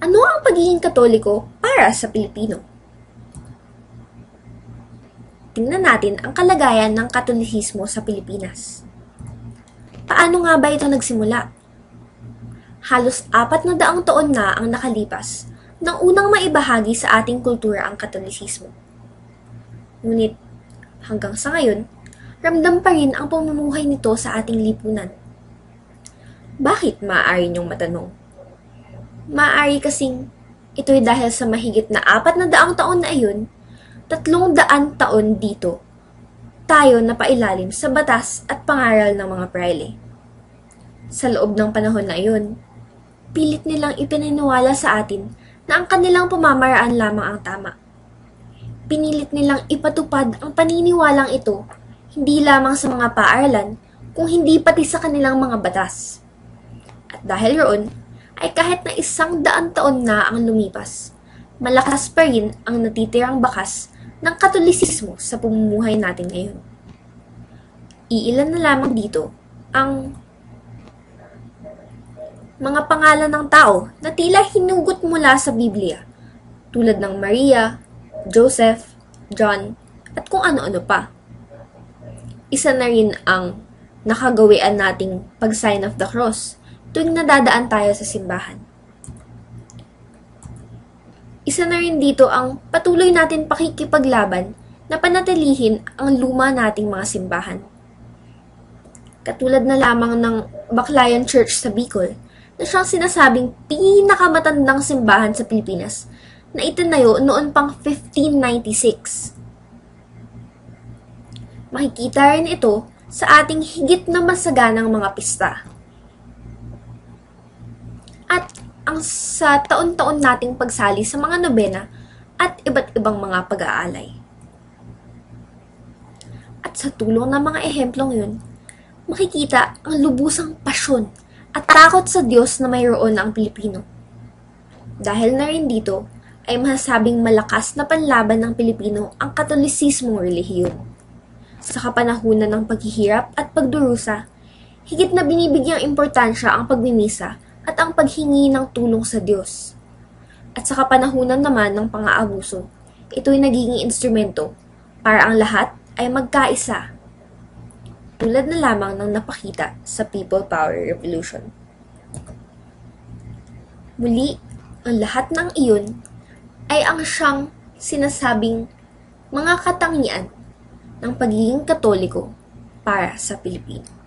Ano ang pagiging katoliko para sa Pilipino? Tingnan natin ang kalagayan ng katolisismo sa Pilipinas. Paano nga ba ito nagsimula? Halos apat na daang taon na ang nakalipas nang unang maibahagi sa ating kultura ang katolisismo. Ngunit hanggang sa ngayon, ramdam pa rin ang pamumuhay nito sa ating lipunan. Bakit maaari niyong matanong? Maaari kasing ito'y dahil sa mahigit na apat na daang taon na iyon, tatlong daan taon dito, tayo napailalim sa batas at pangaral ng mga praile. Sa loob ng panahon na iyon, pilit nilang ipinaniwala sa atin na ang kanilang pamamaraan lamang ang tama. Pinilit nilang ipatupad ang paniniwalang ito hindi lamang sa mga paaralan, kung hindi pati sa kanilang mga batas. At dahil roon, ay kahit na isang daan taon na ang lumipas, malakas pa rin ang natitirang bakas ng katolisismo sa pamumuhay natin ngayon. Iilan na lamang dito ang mga pangalan ng tao na tila hinugot mula sa Biblia, tulad ng Maria, Joseph, John, at kung ano-ano pa. Isa na rin ang nakagawian nating pag-sign of the cross tuwing nadadaan tayo sa simbahan. Isa na rin dito ang patuloy natin pakikipaglaban na panatilihin ang luma nating mga simbahan. Katulad na lamang ng Baclayan Church sa Bicol na siyang sinasabing pinakamatandang simbahan sa Pilipinas na itinayo noon pang 1596. Makikita rin ito sa ating higit na masaganang mga pista at ang sa taon-taon nating pagsali sa mga nobena at iba't ibang mga pag-aalay. At sa tulong ng mga ehemplong yun, makikita ang lubusang pasyon at takot sa Diyos na mayroon ang Pilipino. Dahil na rin dito, ay masasabing malakas na panlaban ng Pilipino ang katolisismong relihiyon. Sa kapanahunan ng paghihirap at pagdurusa, higit na binibigyang importansya ang pagmimisa at ang paghingi ng tulong sa Diyos. At sa kapanahunan naman ng pang-aabuso, ito'y nagiging instrumento para ang lahat ay magkaisa tulad na lamang ng napakita sa People Power Revolution. Muli, ang lahat ng iyon ay ang siyang sinasabing mga katangian ng pagiging katoliko para sa Pilipino.